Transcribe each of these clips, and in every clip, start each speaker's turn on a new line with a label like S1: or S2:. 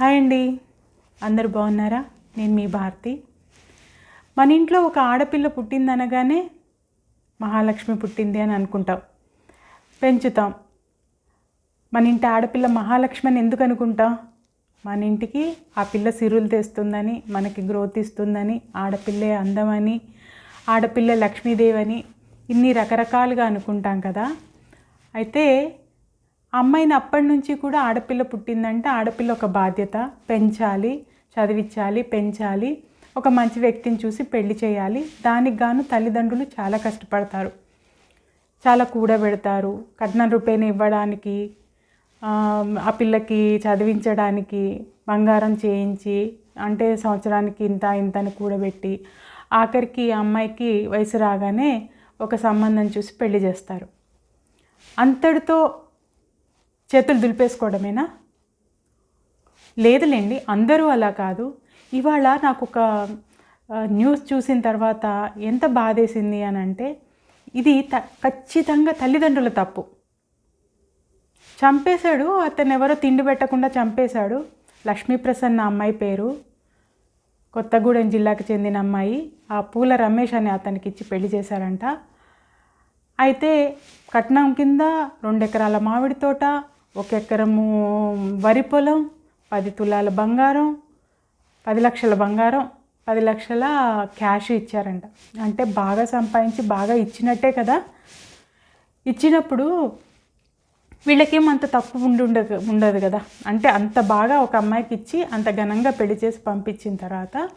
S1: Hi అండి. అందరు బాగున్నారా? నేను మీ భారతి. మన ఇంట్లో ఒక ఆడపిల్ల పుట్టిందనగానే మహాలక్ష్మి పుట్టింది అని అనుకుంటాం. పెంచుతాం. మన ఇంటి ఆడపిల్ల మహాలక్ష్మి అని ఎందుకు అనుకుంటాం? మన ఇంటికి ఆ పిల్ల సిరులు తెస్తుందని మనకి గ్రోత్ ఇస్తుందని ఆడపిల్లే అందమని ఆడపిల్ల లక్ష్మీదేవి అని ఇన్ని రకరకాలుగా అనుకుంటాం కదా. అయితే అమ్మాయిని అప్పటి నుంచి కూడా ఆడపిల్ల పుట్టిందంటే ఆడపిల్ల ఒక బాధ్యత. పెంచాలి చదివించాలి పెంచాలి. ఒక మంచి వ్యక్తిని చూసి పెళ్ళి చేయాలి. దానికి గాను తల్లిదండ్రులు చాలా కష్టపడతారు. చాలా కూడబెడతారు. కట్నం రూపేణ ఇవ్వడానికి ఆ, పిల్లకి చదివించడానికి బంగారం చేయించి అంటే సంవత్సరానికి ఇంత ఇంత అని కూడబెట్టి ఆఖరికి ఆ అమ్మాయికి వయసు రాగానే ఒక సంబంధం చూసి పెళ్ళి చేస్తారు. అంతటితో చేతులు దులిపేసుకోవడమేనా? లేదులేండి అందరూ అలా కాదు. ఇవాళ నాకు ఒక న్యూస్ చూసిన తర్వాత ఎంత బాధేసింది అని అంటే ఇది త ఖచ్చితంగా తల్లిదండ్రుల తప్పు. చంపేశాడు అతను ఎవరో తిండి పెట్టకుండా చంపేశాడు. లక్ష్మీప్రసన్న అమ్మాయి పేరు. కొత్తగూడెం జిల్లాకు చెందిన అమ్మాయి. ఆ పూల రమేష్ అని అతనికి ఇచ్చి పెళ్ళి చేశారంట. అయితే కట్నం కింద రెండు ఎకరాల మామిడి తోట ఒక ఎకరము వరి పొలం పది తులాల బంగారం పది లక్షల బంగారం పది లక్షల క్యాష్ ఇచ్చారంట. అంటే బాగా సంపాదించి బాగా ఇచ్చినట్టే కదా. ఇచ్చినప్పుడు వీళ్ళకేం అంత తక్కువ ఉండి ఉండదు ఉండదు కదా. అంటే అంత బాగా ఒక అమ్మాయికి ఇచ్చి అంత ఘనంగా పెళ్ళి చేసి పంపించిన తర్వాత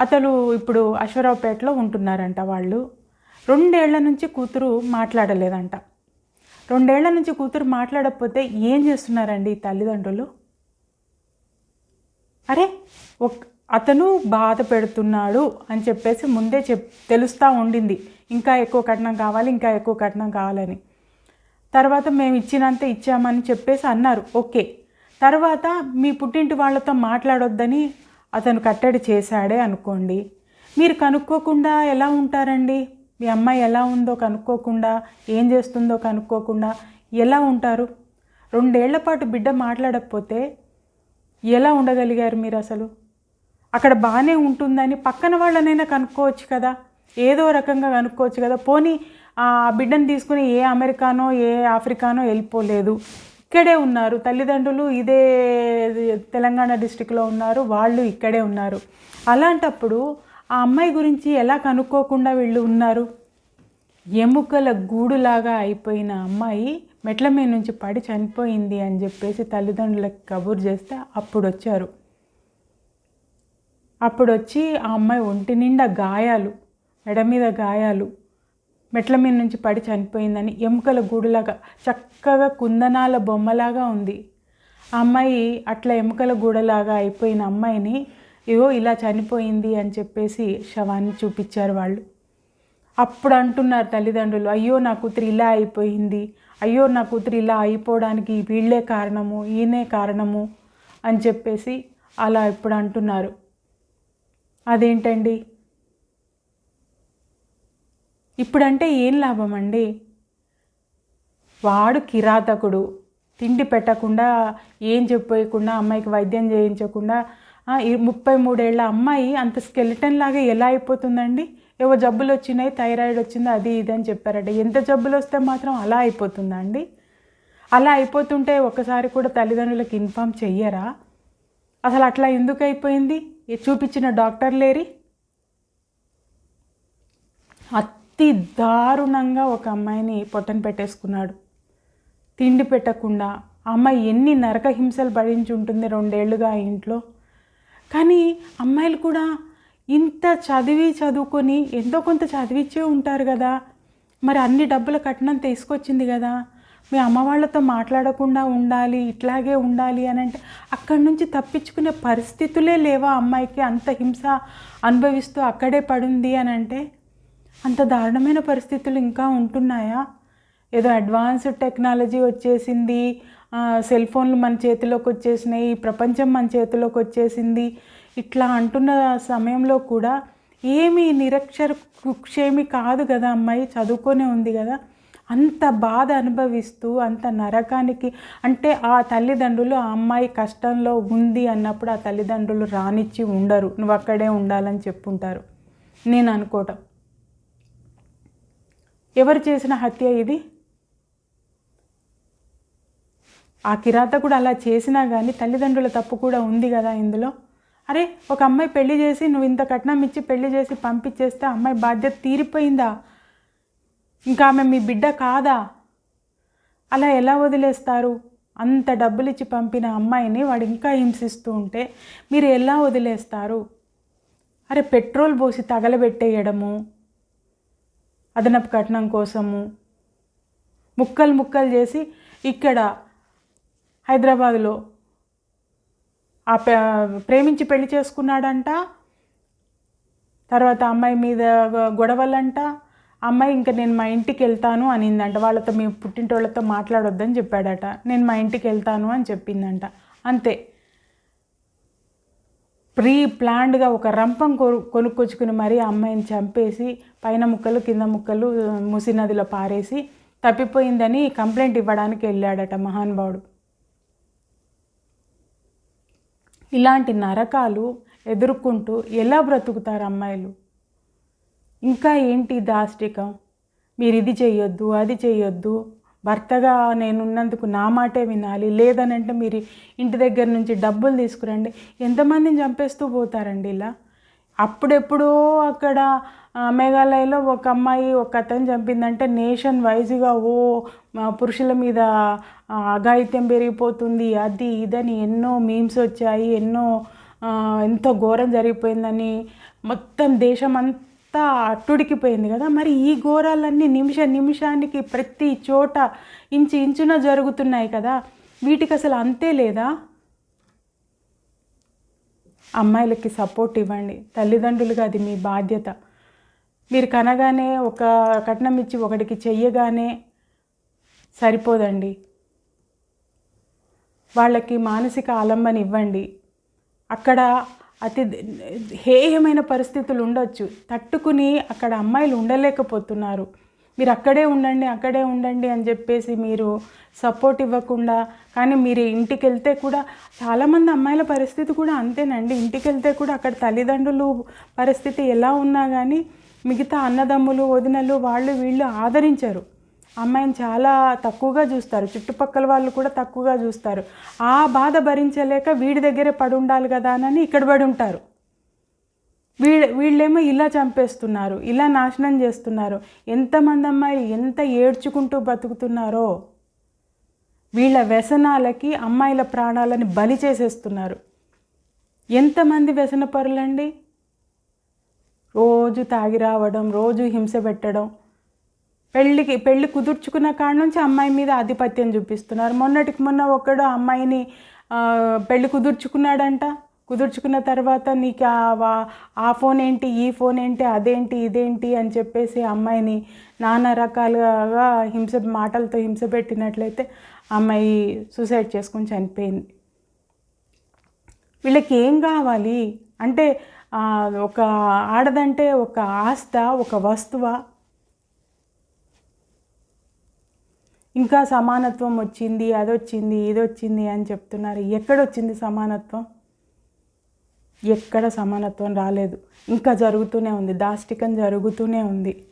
S1: అతను ఇప్పుడు అశ్వరావుపేటలో ఉంటున్నారంట వాళ్ళు. రెండేళ్ళ నుంచి కూతురు మాట్లాడలేదంట. రెండేళ్ళ నుంచి కూతురు మాట్లాడకపోతే ఏం చేస్తున్నారండి తల్లిదండ్రులు? అరే ఒక అతను బాధ పెడుతున్నాడు అని చెప్పేసి ముందే చెప్ తెలుస్తూ ఉండింది. ఇంకా ఎక్కువ కట్నం కావాలి ఇంకా ఎక్కువ కట్నం కావాలని. తర్వాత మేము ఇచ్చినంత ఇచ్చామని చెప్పేసి అన్నారు. ఓకే. తర్వాత మీ పుట్టింటి వాళ్ళతో మాట్లాడొద్దని అతను కట్టడి చేశాడే అనుకోండి. మీరు కనుక్కోకుండా ఎలా ఉంటారండి? మీ అమ్మాయి ఎలా ఉందో కనుక్కోకుండా ఏం చేస్తుందో కనుక్కోకుండా ఎలా ఉంటారు? రెండేళ్ళ పాటు బిడ్డ మాట్లాడకపోతే ఎలా ఉండగలిగారు మీరు అసలు? అక్కడ బాగానే ఉంటుందని పక్కన వాళ్ళనైనా కనుక్కోవచ్చు కదా. ఏదో రకంగా కనుక్కోవచ్చు కదా. పోనీ ఆ బిడ్డను తీసుకుని ఏ అమెరికానో ఏ ఆఫ్రికానో వెళ్ళిపోలేదు. ఇక్కడే ఉన్నారు. తల్లిదండ్రులు ఇదే తెలంగాణ డిస్టిక్లో ఉన్నారు. వాళ్ళు ఇక్కడే ఉన్నారు. అలాంటప్పుడు ఆ అమ్మాయి గురించి ఎలా కనుక్కోకుండా వీళ్ళు ఉన్నారు? ఎముకల గూడులాగా అయిపోయిన అమ్మాయి మెట్ల మీద నుంచి పడి చనిపోయింది అని చెప్పేసి తల్లిదండ్రులకు కబుర్ చేస్తే అప్పుడు వచ్చారు అప్పుడు వచ్చి ఆ అమ్మాయి ఒంటి నిండా గాయాలు మెడ మీద గాయాలు మెట్ల మీద నుంచి పడి చనిపోయిందని ఎముకల గూడులాగా చక్కగా కుందనాల బొమ్మలాగా ఉంది. ఆ అమ్మాయి అట్లా ఎముకల గూడలాగా అయిపోయిన అమ్మాయిని ఇగో ఇలా చనిపోయింది అని చెప్పేసి శవాన్ని చూపించారు వాళ్ళు. అప్పుడు అంటున్నారు తల్లిదండ్రులు అయ్యో నా కూతురు ఇలా అయిపోయింది. అయ్యో నా కూతురు ఇలా అయిపోవడానికి వీళ్ళే కారణము ఈయనే కారణము అని చెప్పేసి అలా ఇప్పుడు అంటున్నారు. అదేంటండి? ఇప్పుడంటే ఏం లాభం అండి వాడు కిరాతకుడు. తిండి పెట్టకుండా ఏం చెప్పేయకుండా అమ్మాయికి వైద్యం చేయించకుండా ముప్పై మూడేళ్ళ అమ్మాయి అంత స్కెలిటన్ లాగా ఎలా అయిపోతుందండి? ఏవో జబ్బులు వచ్చినాయి థైరాయిడ్ వచ్చింది అది ఇది అని చెప్పారట. ఎంత జబ్బులు వస్తే మాత్రం అలా అయిపోతుందా అండి అలా అయిపోతుంటే ఒకసారి కూడా తల్లిదండ్రులకు ఇన్ఫామ్ చెయ్యరా? అసలు అట్లా ఎందుకు అయిపోయింది? చూపించిన డాక్టర్ లేరి? అతి దారుణంగా ఒక అమ్మాయిని పొట్టన పెట్టేసుకున్నాడు. తిండి పెట్టకుండా. అమ్మాయి ఎన్ని నరక హింసలు భరించి ఉంటుంది రెండేళ్ళుగా ఆ ఇంట్లో? కానీ అమ్మాయిలు కూడా ఇంత చదివి చదువుకొని ఎంతో కొంత చదివిచ్చే ఉంటారు కదా. మరి అన్ని డబ్బుల కట్నం తీసుకొచ్చింది కదా. మీ అమ్మ వాళ్ళతో మాట్లాడకుండా ఉండాలి ఇట్లాగే ఉండాలి అని అంటే అక్కడి నుంచి తప్పించుకునే పరిస్థితులే లేవా అమ్మాయికి అంత హింస అనుభవిస్తూ అక్కడే పడుంది అని అంటే? అంత దారుణమైన పరిస్థితులు ఇంకా ఉంటున్నాయా? ఏదో అడ్వాన్స్డ్ టెక్నాలజీ వచ్చేసింది సెల్ ఫోన్లు మన చేతిలోకి వచ్చేసినాయి ప్రపంచం మన చేతిలోకి వచ్చేసింది. ఇట్లా అంటున్న సమయంలో కూడా ఏమీ నిరక్షర కుక్షేమి కాదు కదా అమ్మాయి చదువుకొనే ఉంది కదా. అంత బాధ అనుభవిస్తూ అంత నరకానికి అంటే ఆ తల్లిదండ్రులు ఆ అమ్మాయి కష్టంలో ఉంది అన్నప్పుడు ఆ తల్లిదండ్రులు రానిచ్చి ఉండరు. నువ్వు అక్కడే ఉండాలని చెప్పుంటారు. నేను అనుకోవటం. ఎవరు చేసిన హత్య ఇది? ఆ కిరాతకుడు అలా చేసినా కానీ తల్లిదండ్రుల తప్పు కూడా ఉంది కదా ఇందులో? అరే ఒక అమ్మాయి పెళ్ళి చేసి నువ్వు ఇంత కట్నం ఇచ్చి పెళ్ళి చేసి పంపించేస్తే అమ్మాయి బాధ్యత తీరిపోయిందా? ఇంకా ఆమె మీ బిడ్డ కాదా? అలా ఎలా వదిలేస్తారు? అంత డబ్బులు ఇచ్చి పంపిన అమ్మాయిని వాడు ఇంకా హింసిస్తూ ఉంటే మీరు ఎలా వదిలేస్తారు? అరే పెట్రోల్ పోసి తగలబెట్టేయడము అదనపు కట్నం కోసము ముక్కలు ముక్కలు చేసి ఇక్కడ హైదరాబాదులో. ఆ పే- ప్రేమించి పెళ్ళి చేసుకున్నాడంట. తర్వాత అమ్మాయి మీద గొడవలంట. అమ్మాయి ఇంకా నేను మా ఇంటికి వెళ్తాను అనిందంట. వాళ్ళతో మీ పుట్టింటోళ్ళతో మాట్లాడొద్దని చెప్పాడట. నేను మా ఇంటికి వెళ్తాను అని చెప్పిందంట. అంతే. ప్రీ ప్లాన్డ్గా ఒక రంపం కొను కొనుక్కొచ్చుకుని మరీ ఆ అమ్మాయిని చంపేసి పైన ముక్కలు కింద ముక్కలు ముసి నదిలో పారేసి తప్పిపోయిందని కంప్లైంట్ ఇవ్వడానికి వెళ్ళాడట మహానుభావుడు. ఇలాంటి నరకాలు ఎదుర్కొంటూ ఎలా బ్రతుకుతారు అమ్మాయిలు? ఇంకా ఏంటి దాష్టికం? మీరు ఇది చేయొద్దు అది చేయొద్దు. భర్తగా నేనున్నందుకు నా మాటే వినాలి. లేదనంటే మీరు ఇంటి దగ్గర నుంచి డబ్బులు తీసుకురండి. ఎంతమందిని చంపేస్తూ పోతారండి ఇలా? అప్పుడెప్పుడో అక్కడ మేఘాలయలో ఒక అమ్మాయి ఒక అతను చంపిందంటే నేషన్ వైజ్గా ఓ పురుషుల మీద అఘాయిత్యం పెరిగిపోతుంది. అది ఇదని ఎన్నో మీమ్స్ వచ్చాయి ఎన్నో ఎంతో ఘోరం జరిగిపోయిందని మొత్తం దేశం అంతా అట్టుడికిపోయింది కదా. మరి ఈ ఘోరాలన్నీ నిమిష నిమిషానికి ప్రతి చోట ఇంచు ఇంచున జరుగుతున్నాయి కదా. వీటికి అసలు అంతే లేదా? అమ్మాయిలకి సపోర్ట్ ఇవ్వండి. తల్లిదండ్రులుగా అది మీ బాధ్యత. మీరు కనగానే ఒక కట్నం ఇచ్చి ఒకటికి చెయ్యగానే సరిపోదండి. వాళ్ళకి మానసిక ఆలంబన ఇవ్వండి. అక్కడ అతి హేయమైన పరిస్థితులు ఉండొచ్చు. తట్టుకుని అక్కడ అమ్మాయిలు ఉండలేకపోతున్నారు. మీరు అక్కడే ఉండండి అక్కడే ఉండండి అని చెప్పేసి మీరు సపోర్ట్ ఇవ్వకుండా కానీ మీరు ఇంటికి వెళ్తే కూడా చాలామంది అమ్మాయిల పరిస్థితి కూడా అంతేనండి. ఇంటికి వెళ్తే కూడా అక్కడ తల్లిదండ్రులు పరిస్థితి ఎలా ఉన్నా కానీ మిగతా అన్నదమ్ములు వదినలు వాళ్ళు వీళ్ళు ఆదరించరు. అమ్మాయిని చాలా తక్కువగా చూస్తారు. చుట్టుపక్కల వాళ్ళు కూడా తక్కువగా చూస్తారు. ఆ బాధ భరించలేక వీడి దగ్గరే పడి ఉండాలి కదా అని ఇక్కడ పడి ఉంటారు. వీ వీళ్ళేమో ఇలా చంపేస్తున్నారు ఇలా నాశనం చేస్తున్నారు. ఎంతమంది అమ్మాయిలు ఎంత ఏడ్చుకుంటూ బతుకుతున్నారో. వీళ్ళ వ్యసనాలకి అమ్మాయిల ప్రాణాలని బలి చేసేస్తున్నారు. ఎంతమంది వ్యసన పరులండి? రోజు తాగి రావడం రోజు హింస పెట్టడం. పెళ్ళికి పెళ్ళి కుదుర్చుకున్న కాడ నుంచి అమ్మాయి మీద ఆధిపత్యం చూపిస్తున్నారు. మొన్నటికి మొన్న ఒకడు అమ్మాయిని పెళ్ళి కుదుర్చుకున్నాడంట. కుదుర్చుకున్న తర్వాత నీకు ఆ ఫోన్ ఏంటి ఈ ఫోన్ ఏంటి అదేంటి ఇదేంటి అని చెప్పేసి అమ్మాయిని నానా రకాలుగా హింస మాటలతో హింస పెట్టినట్లయితే అమ్మాయి సూసైడ్ చేసుకుని చనిపోయింది. వీళ్ళకి ఏం కావాలి? అంటే ఒక ఆడదంటే ఒక ఆస్త ఒక వస్తువా? ఇంకా సమానత్వం వచ్చింది అది వచ్చింది ఇది వచ్చింది అని చెప్తున్నారు. ఎక్కడొచ్చింది సమానత్వం? ఎక్కడ సమానత్వం రాలేదు. ఇంకా జరుగుతూనే ఉంది. దాష్టికం జరుగుతూనే ఉంది.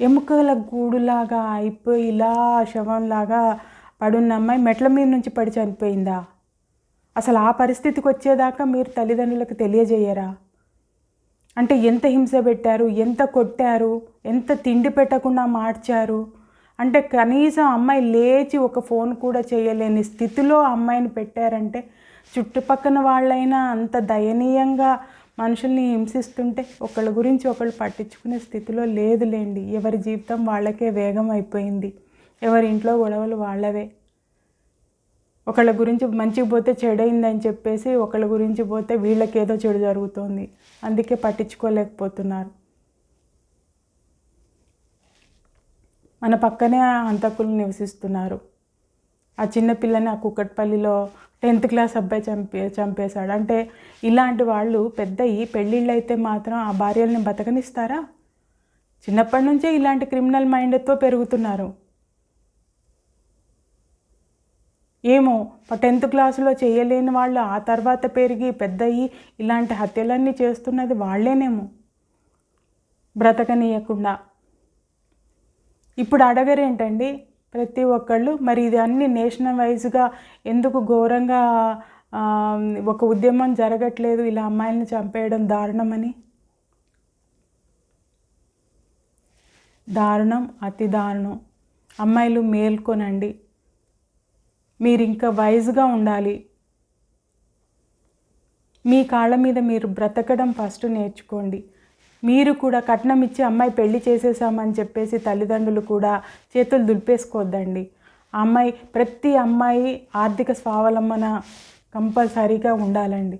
S1: ఎముకల గూడులాగా అయిపోయి ఇలా శవంలాగా పడున్న అమ్మాయి మెట్ల మీద నుంచి పడి చనిపోయిందా? అసలు ఆ పరిస్థితికి వచ్చేదాకా మీరు తల్లిదండ్రులకు తెలియజేయరా? అంటే ఎంత హింస పెట్టారు? ఎంత కొట్టారు? ఎంత తిండి పెట్టకుండా మార్చారు? అంటే కనీసం అమ్మాయి లేచి ఒక ఫోన్ కూడా చేయలేని స్థితిలో అమ్మాయిని పెట్టారంటే చుట్టుపక్కన వాళ్ళైనా అంత దయనీయంగా మనుషుల్ని హింసిస్తుంటే ఒకళ్ళ గురించి ఒకళ్ళు పట్టించుకునే స్థితిలో లేదులేండి. ఎవరి జీవితం వాళ్ళకే వేగం అయిపోయింది. ఎవరి ఇంట్లో గొడవలు వాళ్ళవే. ఒకళ్ళ గురించి మంచిగా పోతే చెడైందని చెప్పేసి ఒకళ్ళ గురించి పోతే వీళ్ళకి ఏదో చెడు జరుగుతోంది. అందుకే పట్టించుకోలేకపోతున్నారు. మన పక్కనే ఆ హంతకులు నివసిస్తున్నారు. ఆ చిన్న పిల్లని ఆ కుక్కట్పల్లిలో టెన్త్ క్లాస్ అబ్బాయి చంపే చంపేశాడు. అంటే ఇలాంటి వాళ్ళు పెద్దయి పెళ్ళిళ్ళు అయితే మాత్రం ఆ భార్యల్ని బతకనిస్తారా? చిన్నప్పటి నుంచే ఇలాంటి క్రిమినల్ మైండ్తో పెరుగుతున్నారు. ఏమో టెన్త్ క్లాసులో చేయలేని వాళ్ళు ఆ తర్వాత పెరిగి పెద్దయి ఇలాంటి హత్యలన్నీ చేస్తున్నది వాళ్ళేనేమో. బ్రతకనీయకుండా ఇప్పుడు అడగరేంటండి? ప్రతి ఒక్కళ్ళు మరి ఇది అన్ని నేషనల్ వైజ్గా ఎందుకు ఘోరంగా ఒక ఉద్యమం జరగట్లేదు ఇలా అమ్మాయిలను చంపేయడం దారుణమని? దారుణం అతి దారుణం. అమ్మాయిలు మేల్కొనండి. మీరు ఇంకా వైజ్గా ఉండాలి. మీ కాళ్ళ మీద మీరు బ్రతకడం ఫస్ట్ నేర్చుకోండి. మీరు కూడా కట్నం ఇచ్చి అమ్మాయి పెళ్ళి చేసేసామని చెప్పేసి తల్లిదండ్రులు కూడా చేతులు దులిపేసుకోవద్దండి అమ్మాయి ప్రతి అమ్మాయి ఆర్థిక స్వావలంబన కంపల్సరీగా ఉండాలండి.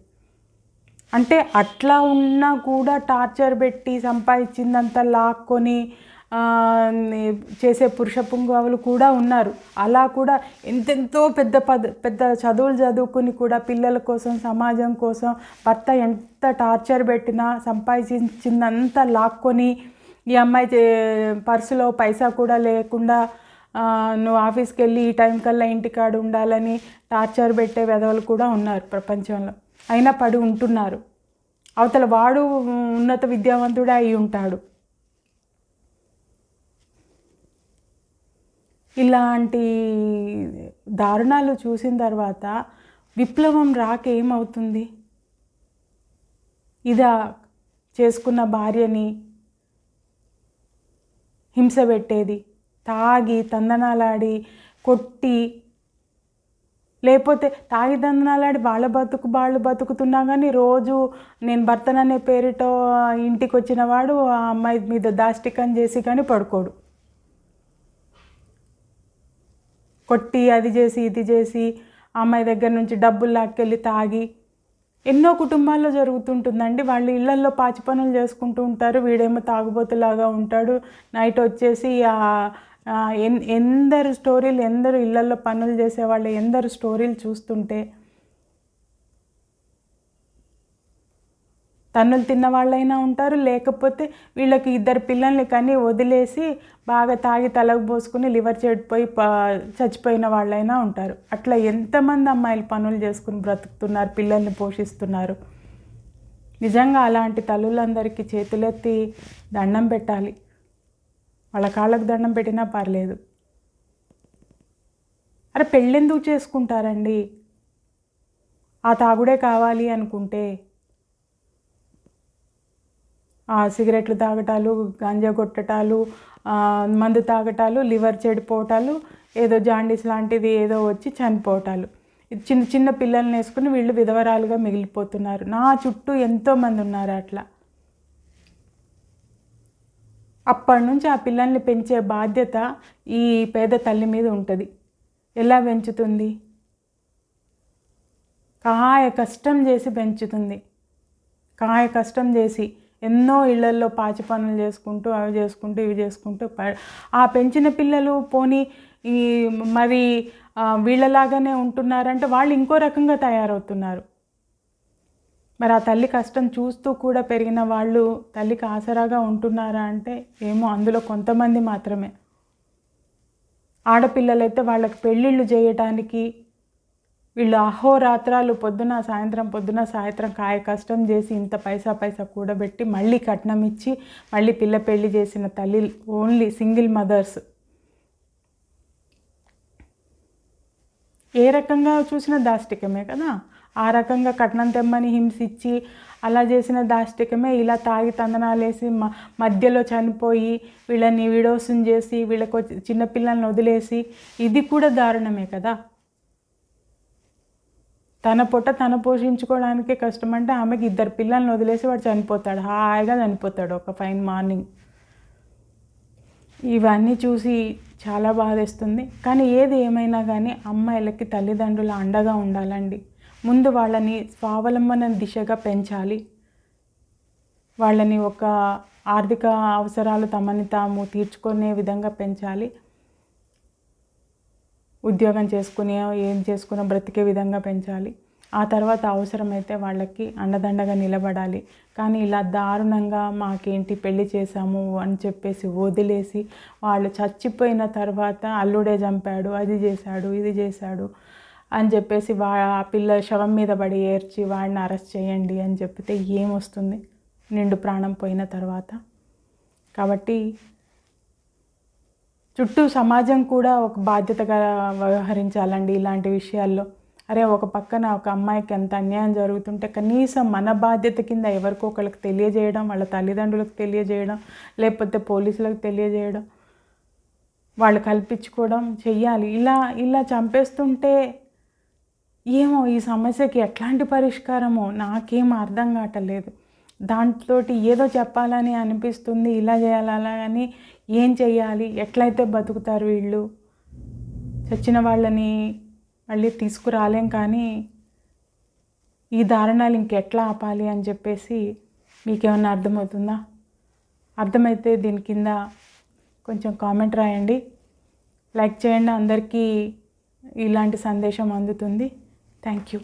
S1: అంటే అట్లా ఉన్నా కూడా టార్చర్ పెట్టి సంపాదించిందంతా లాక్కొని చేసే పురుష పుంగవులు కూడా ఉన్నారు. అలా కూడా ఎంతెంతో పెద్ద పద పెద్ద చదువులు చదువుకుని కూడా పిల్లల కోసం సమాజం కోసం భర్త ఎంత టార్చర్ పెట్టినా సంపాదించిందంతా లాక్కొని ఈ అమ్మాయి పర్సులో పైసా కూడా లేకుండా నువ్వు ఆఫీస్కి వెళ్ళి ఈ టైం కల్లా ఇంటికాడ ఉండాలని టార్చర్ పెట్టే వెధవలు కూడా ఉన్నారు ప్రపంచంలో. అయినా పడి ఉంటున్నారు. అవతల వాడు ఉన్నత విద్యావంతుడే అయి ఉంటాడు. ఇలాంటి దారుణాలు చూసిన తర్వాత విప్లవం రాక ఏమవుతుంది? ఇదా చేసుకున్న భార్యని హింస పెట్టేది తాగి తందనాలాడి కొట్టి లేకపోతే తాగి తందనాలాడి వాళ్ళ బతుకు వాళ్ళు బతుకుతున్నా కానీ రోజు నేను భర్తననే పేరుతో ఇంటికి వచ్చిన వాడు ఆ అమ్మాయి మీద దాష్టికం చేసి కానీ పడుకోడు. కొట్టి అది చేసి ఇది చేసి అమ్మాయి దగ్గర నుంచి డబ్బులు లాక్కెళ్ళి తాగి. ఎన్నో కుటుంబాల్లో జరుగుతుంటుందండి. వాళ్ళు ఇళ్ళల్లో పాచి పనులు చేసుకుంటూ ఉంటారు. వీడేమో తాగుబోతులాగా ఉంటాడు. నైట్ వచ్చేసి ఎందరు స్టోరీలు ఎందరు ఇళ్ళల్లో పనులు చేసేవాళ్ళు ఎందరు స్టోరీలు చూస్తుంటే తన్నులు తిన్న వాళ్ళైనా ఉంటారు. లేకపోతే వీళ్ళకి ఇద్దరు పిల్లల్ని కానీ వదిలేసి బాగా తాగి తలకు పోసుకుని లివర్ చెడిపోయి చచ్చిపోయిన వాళ్ళైనా ఉంటారు. అట్లా ఎంతమంది అమ్మాయిలు పనులు చేసుకుని బ్రతుకుతున్నారు పిల్లల్ని పోషిస్తున్నారు? నిజంగా అలాంటి తల్లులందరికీ చేతులెత్తి దండం పెట్టాలి. వాళ్ళ కాళ్ళకు దండం పెట్టినా పర్లేదు. అరే పెళ్ళెందుకు చేసుకుంటారండి? ఆ తాగుడే కావాలి అనుకుంటే సిగరెట్లు తాగటాలు గంజా కొట్టటాలు మందు తాగటాలు లివర్ చెడిపోవటాలు ఏదో జాండీస్ లాంటిది ఏదో వచ్చి చనిపోవటాలు. చిన్న చిన్న పిల్లల్ని వేసుకుని వీళ్ళు విధవరాలుగా మిగిలిపోతున్నారు. నా చుట్టూ ఎంతోమంది ఉన్నారు అట్లా. అప్పటి నుంచి ఆ పిల్లల్ని పెంచే బాధ్యత ఈ పేద తల్లి మీద ఉంటుంది. ఎలా పెంచుతుంది? కాయ కష్టం చేసి పెంచుతుంది. కాయ కష్టం చేసి ఎన్నో ఇళ్ళల్లో పాచి పనులు చేసుకుంటూ అవి చేసుకుంటూ ఇవి చేసుకుంటూ ఆ పెంచిన పిల్లలు పోనీ ఈ మరి వీళ్ళలాగానే ఉంటున్నారంటే వాళ్ళు ఇంకో రకంగా తయారవుతున్నారు. మరి ఆ తల్లి కష్టం చూస్తూ కూడా పెరిగిన వాళ్ళు తల్లికి ఆసరాగా ఉంటున్నారా అంటే ఏమో అందులో కొంతమంది మాత్రమే. ఆడపిల్లలైతే వాళ్ళకి పెళ్ళిళ్ళు చేయటానికి వీళ్ళు అహోరాత్రాలు పొద్దున సాయంత్రం పొద్దున సాయంత్రం కాయ కష్టం చేసి ఇంత పైసా పైసా కూడబెట్టి మళ్ళీ కట్నం ఇచ్చి మళ్ళీ పిల్ల పెళ్ళి చేసిన తల్లి ఓన్లీ సింగిల్ మదర్స్ ఏ రకంగా చూసినా దాష్టికమే కదా? ఆ రకంగా కట్నం తెమ్మని హింసించి అలా చేసిన దాష్టికమే ఇలా తాగి తందనాలేసి మ మధ్యలో చనిపోయి వీళ్ళని విడోసం చేసి వీళ్ళకు చిన్నపిల్లల్ని వదిలేసి ఇది కూడా దారుణమే కదా? తన పొట్ట తన పోషించుకోవడానికే కష్టం అంటే ఆమెకి ఇద్దరు పిల్లల్ని వదిలేసి వాడు చనిపోతాడు. హాయిగా చనిపోతాడు ఒక ఫైన్ మార్నింగ్. ఇవన్నీ చూసి చాలా బాధేస్తుంది. కానీ ఏది ఏమైనా కానీ అమ్మాయిలకి తల్లిదండ్రుల అండగా ఉండాలండి. ముందు వాళ్ళని స్వావలంబన దిశగా పెంచాలి. వాళ్ళని ఒక ఆర్థిక అవసరాలు తమని తాము తీర్చుకునే విధంగా పెంచాలి. ఉద్యోగం చేసుకునే ఏం చేసుకున్నా బ్రతికే విధంగా పెంచాలి. ఆ తర్వాత అవసరమైతే వాళ్ళకి అండదండగా నిలబడాలి. కానీ ఇలా దారుణంగా మాకేంటి పెళ్ళి చేశాము అని చెప్పేసి వదిలేసి వాళ్ళు చచ్చిపోయిన తర్వాత అల్లుడే చంపాడు అది చేశాడు ఇది చేశాడు అని చెప్పేసి వా ఆ పిల్ల శవం మీద పడి ఏర్చి వాడిని అరెస్ట్ చేయండి అని చెప్తే ఏమొస్తుంది? నిండు ప్రాణం పోయిన తర్వాత. కాబట్టి చుట్టూ సమాజం కూడా ఒక బాధ్యతగా వ్యవహరించాలండి ఇలాంటి విషయాల్లో. అరే ఒక పక్కన ఒక అమ్మాయికి ఎంత అన్యాయం జరుగుతుంటే కనీసం మన బాధ్యత కింద ఎవరికో ఒకరికి తెలియజేయడం వాళ్ళ తల్లిదండ్రులకు తెలియజేయడం లేకపోతే పోలీసులకు తెలియజేయడం వాళ్ళు కల్పించుకోవడం చెయ్యాలి. ఇలా ఇలా చంపేస్తుంటే ఏమో ఈ సమస్యకి ఎట్లాంటి పరిష్కారమో నాకేం అర్థం కావట్లేదు. దాంట్లో ఏదో చెప్పాలని అనిపిస్తుంది ఇలా చేయాలి అలా అని ఏం చేయాలి ఎట్లయితే బతుకుతారు వీళ్ళు? చచ్చిన వాళ్ళని మళ్ళీ తీసుకురాలేం కానీ ఈ దారుణాలు ఇంకెట్లా ఆపాలి అని చెప్పేసి మీకేమన్నా అర్థమవుతుందా? అర్థమైతే దీని కింద కొంచెం కామెంట్ రాయండి. లైక్ చేయండి. అందరికీ ఇలాంటి సందేశం అందుతుంది. Thank you.